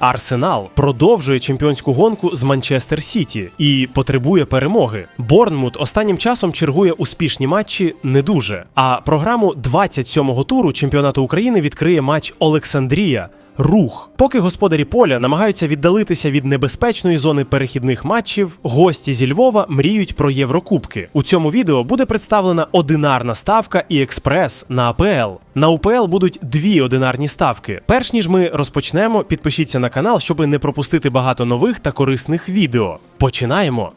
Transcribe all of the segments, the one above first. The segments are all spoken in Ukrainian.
Арсенал продовжує чемпіонську гонку з Манчестер Сіті і потребує перемоги. Борнмут останнім часом чергує успішні матчі не дуже. А програму 27-го туру чемпіонату України відкриє матч Олександрія. Рух, поки господарі поля намагаються віддалитися від небезпечної зони перехідних матчів, гості зі Львова мріють про Єврокубки. У цьому відео буде представлена одинарна ставка і експрес на АПЛ. На УПЛ будуть дві одинарні ставки. Перш ніж ми розпочнемо, підпишіться на канал, щоб не пропустити багато нових та корисних відео. Починаємо.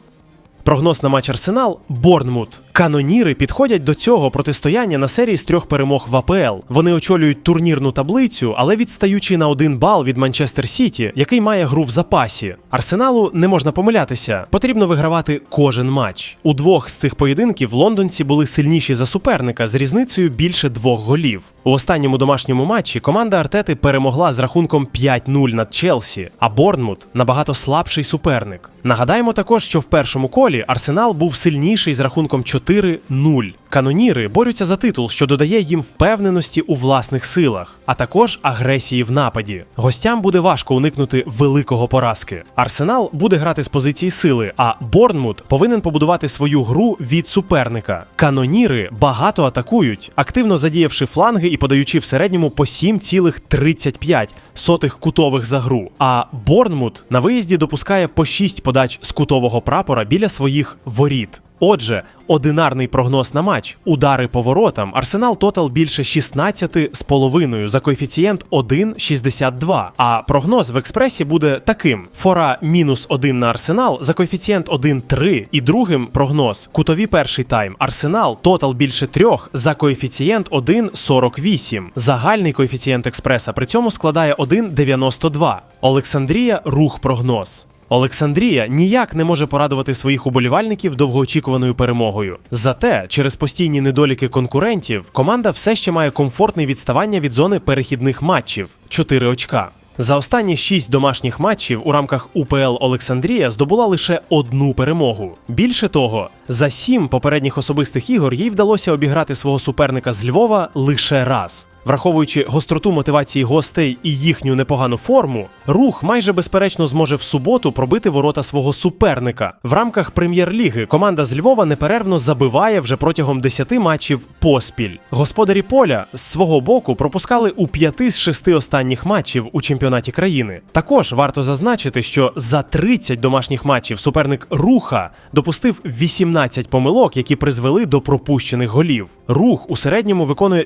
Прогноз на матч Арсенал Борнмут. Каноніри підходять до цього протистояння на серії з трьох перемог в АПЛ. Вони очолюють турнірну таблицю, але відстаючи на один бал від Манчестер Сіті, який має гру в запасі. Арсеналу не можна помилятися. Потрібно вигравати кожен матч. У двох з цих поєдинків лондонці були сильніші за суперника з різницею більше двох голів. У останньому домашньому матчі команда Артети перемогла з рахунком 5-0 над Челсі, а Борнмут набагато слабший суперник. Нагадаємо також, що в першому колі Арсенал був сильніший з рахунком 4-0. Каноніри борються за титул, що додає їм впевненості у власних силах, а також агресії в нападі. Гостям буде важко уникнути великого поразки. Арсенал буде грати з позиції сили, а Борнмут повинен побудувати свою гру від суперника. Каноніри багато атакують, активно задіявши фланги і подаючи в середньому по 7,35 сотих кутових за гру. А Борнмут на виїзді допускає по 6 подач з кутового прапора біля своїх воріт. Отже, одинарний прогноз на матч, удари по воротам, Арсенал тотал більше 16 з половиною за коефіцієнт 1,62. А прогноз в експресі буде таким: фора мінус 1 на Арсенал за коефіцієнт 1,3. І другим прогноз кутові перший тайм. Арсенал тотал більше 3 за коефіцієнт 1,48. Загальний коефіцієнт експреса при цьому складає 1,92. Олександрія рух прогноз. Олександрія ніяк не може порадувати своїх уболівальників довгоочікуваною перемогою. Зате через постійні недоліки конкурентів команда все ще має комфортне відставання від зони перехідних матчів 4 очка. За останні шість домашніх матчів у рамках УПЛ Олександрія здобула лише одну перемогу. Більше того, за сім попередніх особистих ігор їй вдалося обіграти свого суперника з Львова лише раз. Враховуючи гостроту мотивації гостей і їхню непогану форму, рух майже безперечно зможе в суботу пробити ворота свого суперника. В рамках прем'єр-ліги команда з Львова неперервно забиває вже протягом 10 матчів поспіль. Господарі поля з свого боку пропускали у 5 з 6 останніх матчів у чемпіонаті країни. Також варто зазначити, що за 30 домашніх матчів суперник руха допустив 18 помилок, які призвели до пропущених голів. Рух у середньому виконує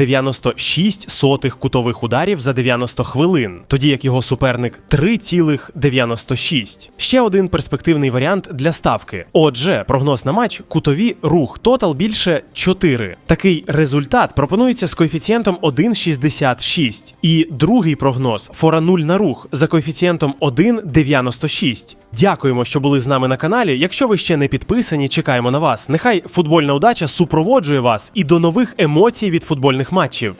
4,96 кутових ударів за 90 хвилин, тоді як його суперник 3,96. Ще один перспективний варіант для ставки. Отже, прогноз на матч кутові рух тотал більше 4. Такий результат пропонується з коефіцієнтом 1,66. І другий прогноз фора 0 на рух за коефіцієнтом 1,96. Дякуємо, що були з нами на каналі. Якщо ви ще не підписані, чекаємо на вас. Нехай футбольна удача супроводжує вас і до нових емоцій від футбольних матчів.